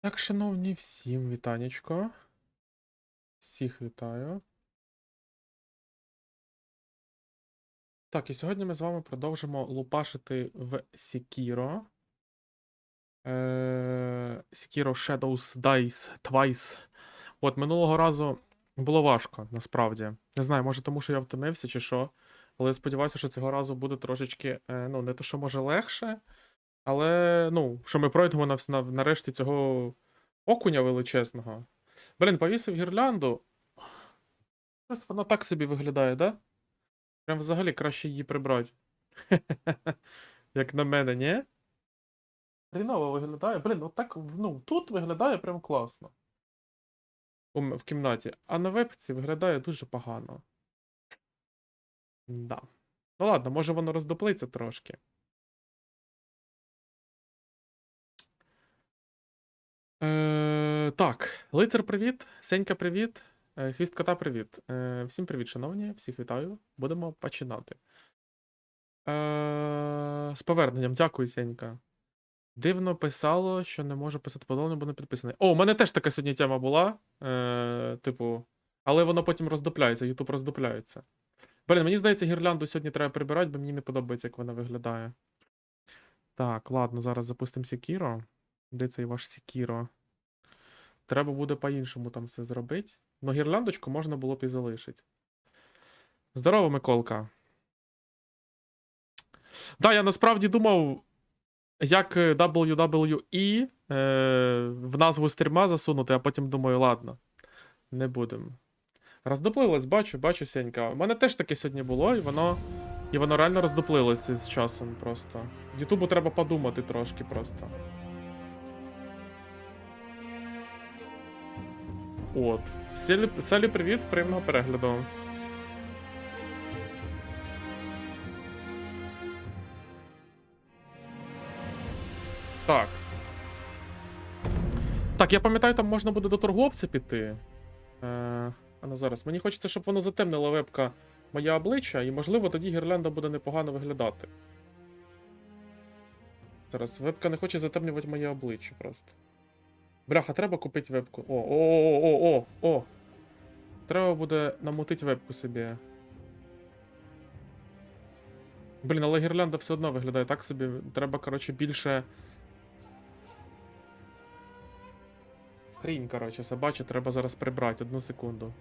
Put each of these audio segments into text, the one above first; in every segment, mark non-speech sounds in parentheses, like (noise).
Так, шановні, всім вітанечко. Всіх вітаю. Так, і сьогодні ми з вами продовжимо лупашити в Sekiro. Е, Shadows Dice Twice. От, минулого разу було важко, насправді. Не знаю, може тому, що я втомився чи що. Але я сподіваюся, що цього разу буде трошечки, е, ну, не то, що може легше, але, ну, що ми пройдемо на, на, нарешті цього окуня величезного. Блін, повісив гірлянду. Щось воно так собі виглядає, да? Прям взагалі краще її прибрати. (laughs) Як на мене, ні? Хріново виглядає. Блін, от так, ну, тут виглядає прям класно. В кімнаті. А на вебці виглядає дуже погано. Да. Ну ладно, може воно роздоплиться трошки. Е, так, лицар, привіт. Сенька, привіт. Е, Хвіст кота, привіт. Е, всім привіт, шановні, всіх вітаю. Будемо починати. Е, з поверненням, дякую, Сенька. Дивно писало, що не можу писати подобно, бо не підписаний. О, у мене теж така сьогодні тема була. Е, типу, але воно потім роздупляється, YouTube роздупляється. Блін, мені здається, гірлянду сьогодні треба прибирати, бо мені не подобається, як вона виглядає. Так, ладно, зараз запустимо Секіро. Де цей ваш Секіро? Треба буде по-іншому там все зробити. Ну, гірляндочку можна було б і залишити. Здорово, Миколка. Да, я насправді думав, як е, WWE е, в назву стріма засунути, а потім думаю, ладно, не будемо. Роздоплилось, бачу, бачу, Сенька. У мене теж таке сьогодні було, і воно. І воно реально роздоплилося з часом просто. Ютубу треба подумати трошки просто. От. Селі, Селі привіт, приємного перегляду. Так. Так, я пам'ятаю, там можна буде до торговця піти. Е, а ну зараз. Мені хочеться, щоб воно затемнило вебка моє обличчя, і, можливо, тоді гірлянда буде непогано виглядати. Зараз вебка не хоче затемнювати моє обличчя просто. Бляха, треба купити вебку. О, о, о, о, о, о. Треба буде намутити вебку собі. Блін, але гірлянда все одно виглядає так собі. Треба, коротше, більше. Хрінь, коротше, собачу, треба зараз прибрати одну секунду.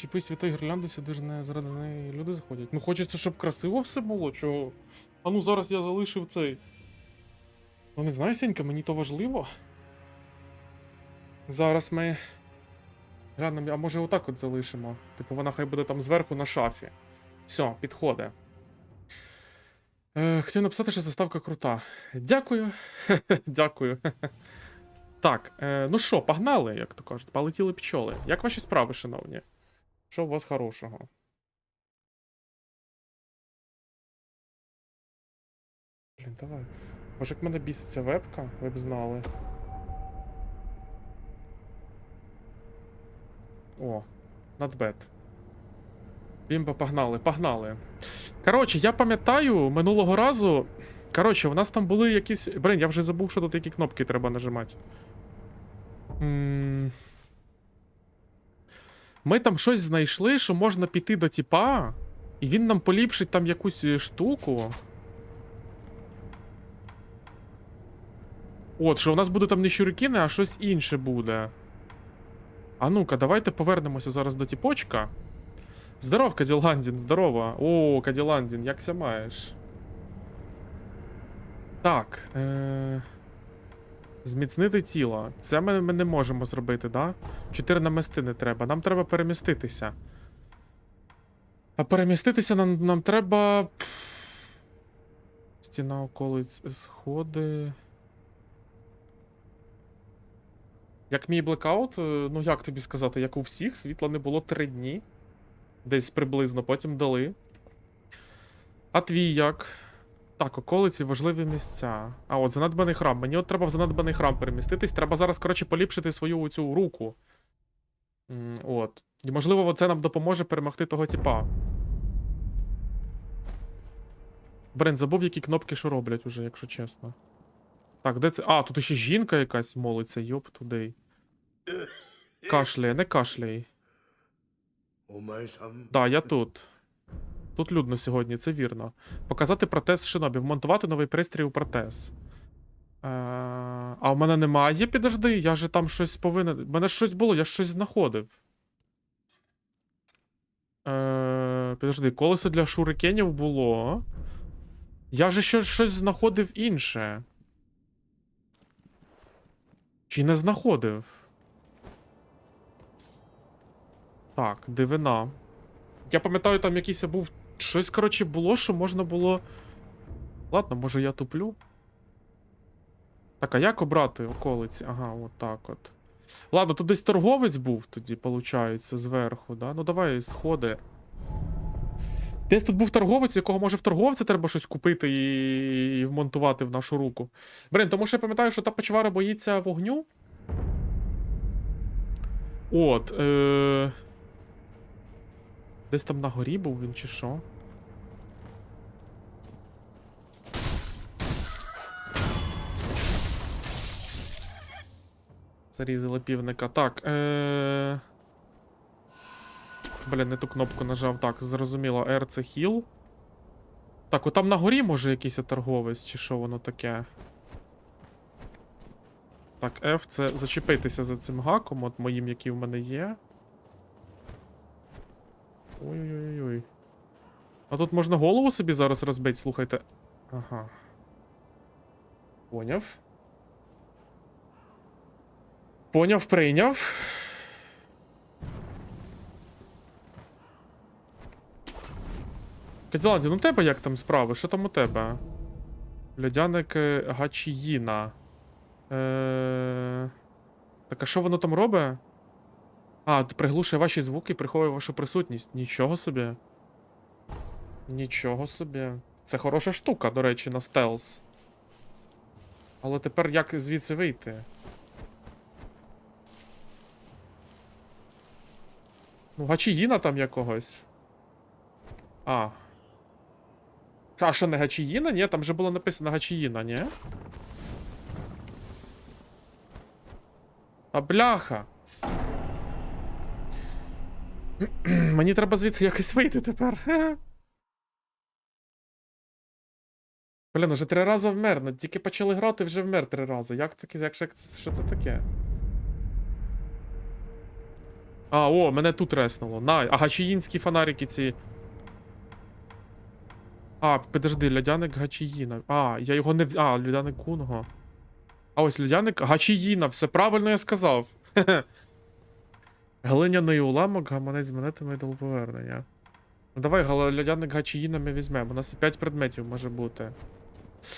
Чіпи святої гірлянди сюди ж не заради неї люди заходять. Ну хочеться, щоб красиво все було, чого. А ну зараз я залишив цей. Ну не знаю, Сенька, мені то важливо. Зараз ми. Глянемо, а може отак от залишимо. Типу вона хай буде там зверху на шафі. Все, підходить. Е, хотів написати, що заставка крута. Дякую. (laughs) Дякую. Так, е, ну що, погнали, як то кажуть, полетіли пчоли. Як ваші справи, шановні? Що у вас хорошого? Блін, давай. Може, як мене біситься вебка, ви б знали. О, bad. Бімба, погнали, погнали. Коротше, я пам'ятаю минулого разу. Коротше, у нас там були якісь. Блін, я вже забув, що тут які кнопки треба нажимати. М, Ми там щось знайшли, що можна піти до тіпа, і він нам поліпшить там якусь е, штуку. От, що у нас буде там не щурикіни, а щось інше буде. А ну-ка, давайте повернемося зараз до тіпочка. Здоров, Каділандін, здорово. О, Каділандін, як ся маєш? Так. Е... Зміцнити тіло. Це ми, ми не можемо зробити, да? Чотири намистини треба. Нам треба переміститися. А переміститися нам, нам треба. Стіна околиць сходи. Як мій блекаут, е, ну як тобі сказати, як у всіх, світла не було три дні. Десь приблизно, потім дали. А твій як? Так, околиці важливі місця. А, от занадбаний храм. Мені от треба в занадбаний храм переміститись. Треба зараз, коротше, поліпшити свою цю руку. От. І можливо, це нам допоможе перемогти того типа. Брен, забув, які кнопки що роблять уже, якщо чесно. Так, де це. А, тут ще жінка якась молиться, йоп туди. Кашляє, не кашляй. Да, я тут. Тут людно сьогодні, це вірно. Показати протез шинобі, вмонтувати новий пристрій у протез. Е, а у мене немає, підожди, я же там щось повинен. У мене щось було, я щось знаходив. Е, підожди, колесо для шурикенів було. Я же ще щось знаходив інше. Чи не знаходив? Так, дивина. Я пам'ятаю, там якийсь був. Щось, коротше, було, що можна було. Ладно, може я туплю. Так, а як обрати околиці? Ага, от так от. Ладно, тут десь торговець був тоді, виходить, зверху, да? Ну давай, сходи. Десь тут був торговець, якого може в торговця треба щось купити і, і вмонтувати в нашу руку. Блін, тому що я пам'ятаю, що та печвара боїться вогню. От. Е... Десь там на горі був він чи що? Зарізали півника. Так. Е... Блін, не ту кнопку нажав. Так, зрозуміло. R це хіл. Так, от там на горі може якийсь торговець, чи що воно таке. Так, F це зачепитися за цим гаком, от моїм, який в мене є. Ой-ой-ой. А тут можна голову собі зараз розбити, слухайте. Ага. Поняв. Поняв, прийняв. Каділаді, ну тебе як там справи? Що там у тебе? Льодяник е, Гачіїна. Е... Так, а що воно там робить? А, приглушує ваші звуки і приховує вашу присутність. Нічого собі. Нічого собі. Це хороша штука, до речі, на стелс. Але тепер як звідси вийти? Ну, гачіїна там якогось. А. А що не гачіїна? Ні, там же було написано гачіїна, ні? А бляха. (clears throat) Мені треба звідси якось вийти тепер. (laughs) Блін, уже три рази вмер. ну, Тільки почали грати, вже вмер три рази. Як таке, як, що, це таке? А, о, мене тут реснуло. На, а гачіїнські фонарики ці. А, подожди, льодяник Гачіїна. А, я його не вз... А, льодяник Кунго. А ось льодяник Гачіїна, все правильно я сказав. (laughs) Глиняний уламок, гаманець з монетами до повернення. Ну давай, гала- льодяник Гачіїна ми візьмемо. У нас 5 предметів може бути.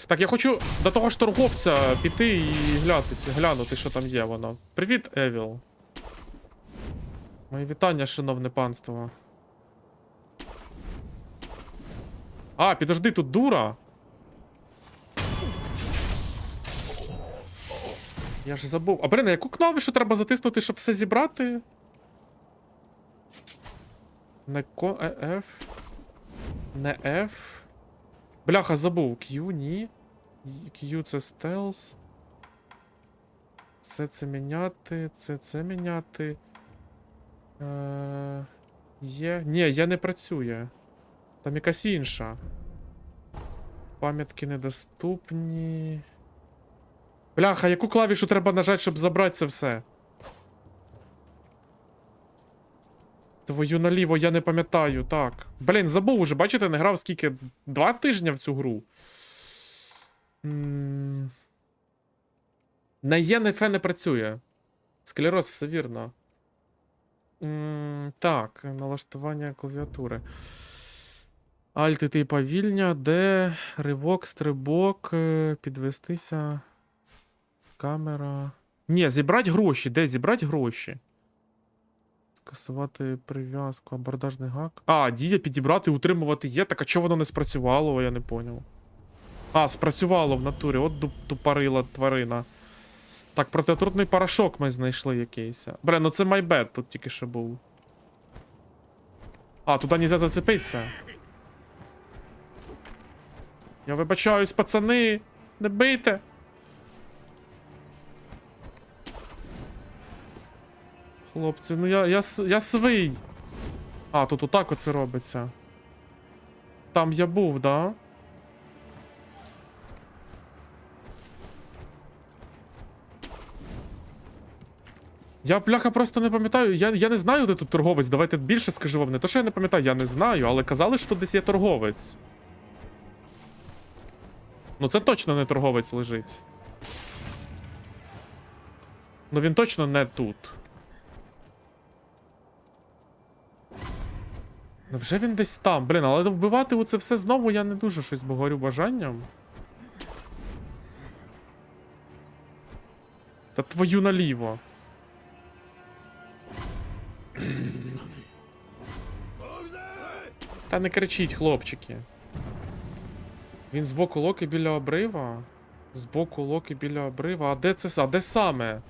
Так, я хочу до того ж торговця піти і глянутися, глянути, що там є воно. Привіт, Евіл. Мої вітання, шановне панство. А, підожди, тут дура. Я ж забув. А блин, яку клавішу треба затиснути, щоб все зібрати? Не ко. е, F. Не F. Бляха, забув. Q, ні. Q це стелс. Це це міняти. Це це міняти. Е, є. Ні, є не працює. Там якась інша. Пам'ятки недоступні. Бляха, яку клавішу треба нажати, щоб забрати це все? Твою наліво, я не пам'ятаю, так. Блін, забув уже, бачите, не грав скільки? Два тижні в цю гру. На Є на Фе не працює. Склероз, все вірно. Так, налаштування клавіатури. Альт іти повільня, де ривок, стрибок, е, підвестися. Камера. Ні, зібрати гроші. Де зібрати гроші? Скасувати прив'язку, абордажний гак. А, дія підібрати, утримувати є. Так а чого воно не спрацювало, я не поняв. А, спрацювало в натурі. От тупорила тварина. Так, протиотрутний порошок ми знайшли якийсь. Бре, ну це майбет тут тільки що був. А, туди нельзя зацепитися. Я вибачаюсь, пацани. Не бийте. Хлопці, ну я, я, я свий. А, тут отак оце робиться. Там я був, да? Я, бляха, просто не пам'ятаю. Я, я не знаю, де тут торговець. Давайте більше скажу вам. Не то, що я не пам'ятаю, я не знаю, але казали, що десь є торговець. Ну, це точно не торговець лежить. Ну він точно не тут. Ну вже він десь там. Блін, але вбивати оце все знову я не дуже щось бо горю бажанням. Та твою наліво. Та не кричіть, хлопчики. Він збоку локи біля обрива. Збоку локи біля обрива. А де це? А де саме?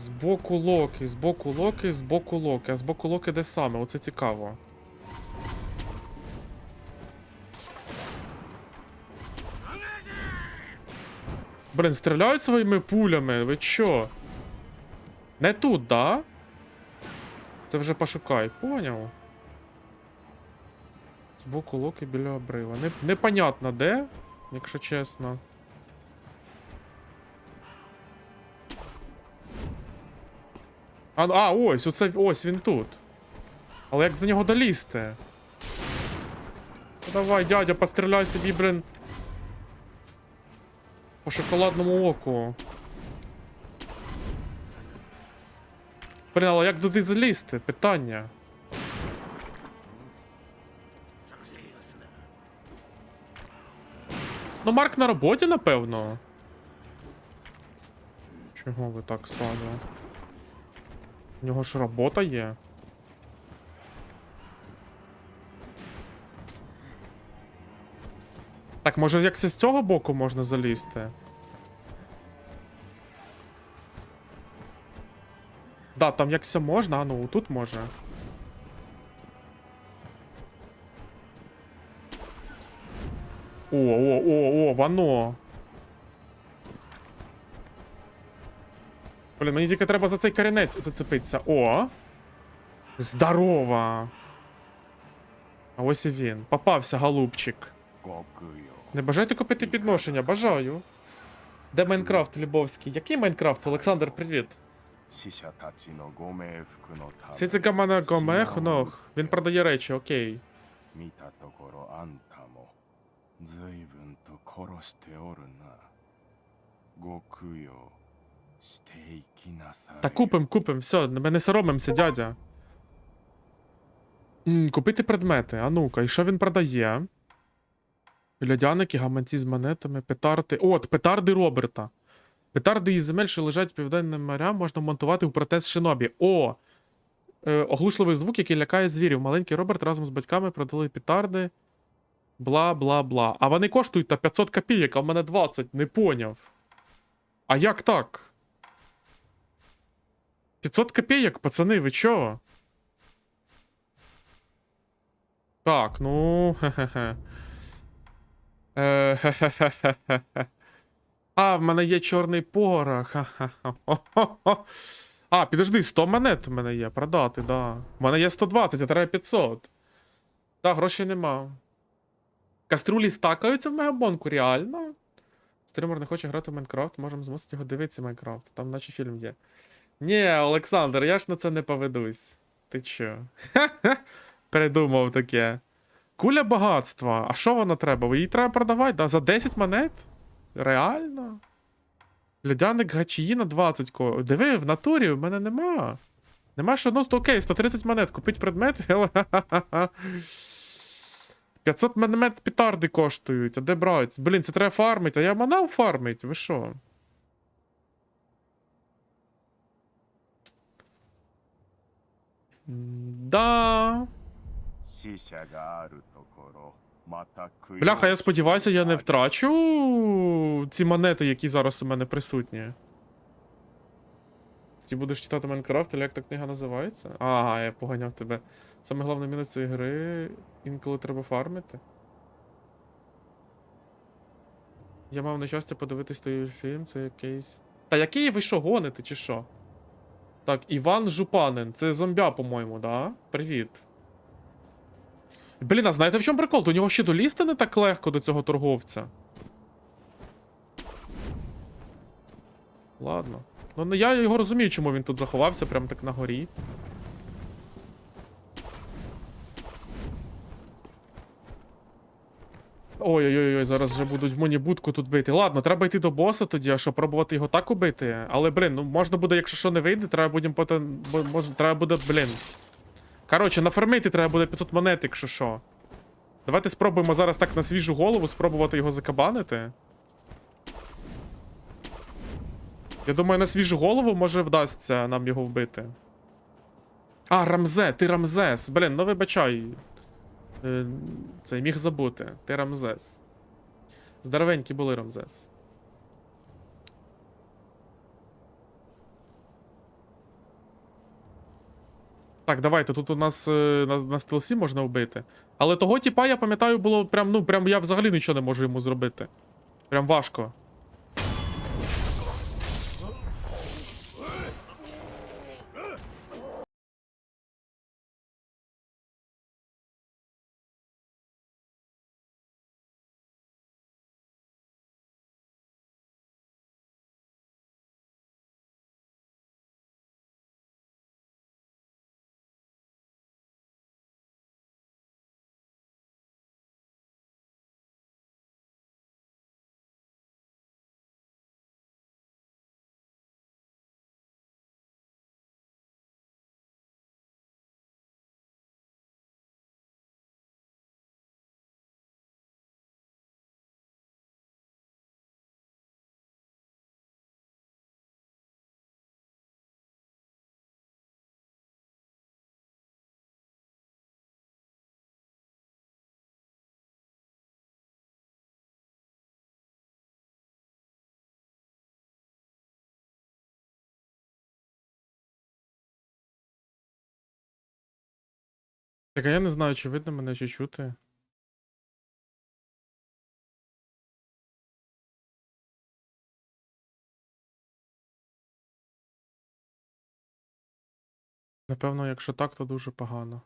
Збоку локи, збоку локи, збоку локи. А збоку локи де саме? Оце цікаво. Блін, стріляють своїми пулями, ви чо? Не тут, да? Це вже пошукай, поняв? Збоку локи біля обрива. Не, непонятно де, якщо чесно. А, а, ось, оце, ось він тут. Але як з нього долізти? Ну, давай, дядя, постріляй собі, блин. По шоколадному оку. Блин, але як туди залізти? Питання. Ну, Марк на роботі, напевно. Чого ви так сразу? У нього ж робота є. Так, може як з цього боку можна залізти? Да, там якся можна, а ну тут може. О, о, о, о, воно. Блін, мені тільки треба за цей корінець зацепитися. О! Здорово! А ось і він. Попався, голубчик. Не бажаєте купити підношення? Бажаю. Де Майнкрафт Любовський? Який Майнкрафт? Олександр, привіт. Сіцикамана Гомех ног. Він продає речі, окей. Зайвен то коросте орна. Гокуйо. Та купим, купим, все, ми не соромимося, дядя. М, купити предмети. А ну-ка, і що він продає? Льодяники, гаманці з монетами, петарди. От, петарди Роберта. Петарди із земель, що лежать південним морям, можна монтувати у протез шинобі. О! Е, оглушливий звук, який лякає звірів. Маленький Роберт разом з батьками продали петарди. Бла бла бла. А вони коштують та 500 копійок, а в мене 20, не поняв. А як так? 500 копеек, пацаны, вы чё? Так, ну... хе-хе-хе. Е, хе-хе-хе-хе-хе. А, в мене є чорний порох. Ха-ха-ха. Хо-хо-хо. А, підожди, 100 монет в мене є. Продати, да. В мене є 120, а треба 500. Так, грошей нема. Каструлі стакаються в мегабонку, реально? Стример не хоче грати в Майнкрафт, можемо змусити його дивитися Майнкрафт. Там наче фільм є. Ні, Олександр, я ж на це не поведусь. Ти чо? (laughs) Придумав таке. Куля багатства. А що вона треба? Її треба продавати, да? За 10 монет? Реально? Льодяник гачії на 20 ко. Диви, в натурі в мене нема. Нема що, ну, окей, 130 монет. Купить предмет. (laughs) 500 монет петарди коштують, а де брать? Блін, це треба фармити, а я манав фармить, ви що? Да. Бляха, я сподіваюся, я не втрачу ці монети, які зараз у мене присутні. Ти будеш читати Майнкрафт, але як та книга називається? Ага, я поганяв тебе. Саме головне мінус цієї гри інколи треба фармити. Я мав нещастя подивитись той фільм, це якийсь. Та який ви що гоните, чи що? Так, Іван Жупанин. Це зомбя, по-моєму, да? Привіт. Блін, а знаєте в чому прикол? До нього ще долізти не так легко до цього торговця. Ладно. Ну я його розумію, чому він тут заховався, прям так на горі. Ой-ой-ой, зараз вже будуть в мені будку тут бити. Ладно, треба йти до боса тоді, а що, пробувати його так убити. Але, блін, ну можна буде, якщо що не вийде, треба будемо потім. Може, треба буде, блін. Коротше, нафармити треба буде 500 монет, якщо що. Давайте спробуємо зараз так на свіжу голову спробувати його закабанити. Я думаю, на свіжу голову може вдасться нам його вбити. А, Рамзе, ти Рамзес. Блін, ну вибачай. Е, Це міг забути. Ти Рамзес. Здоровенькі були Рамзес. Так, давайте. Тут у нас е, на, на стелсі можна вбити. Але того типа, я пам'ятаю, було прям, ну, прям я взагалі нічого не можу йому зробити. Прям важко. Так, а я не знаю, чи видно мене, чи чути. Напевно, якщо так, то дуже погано.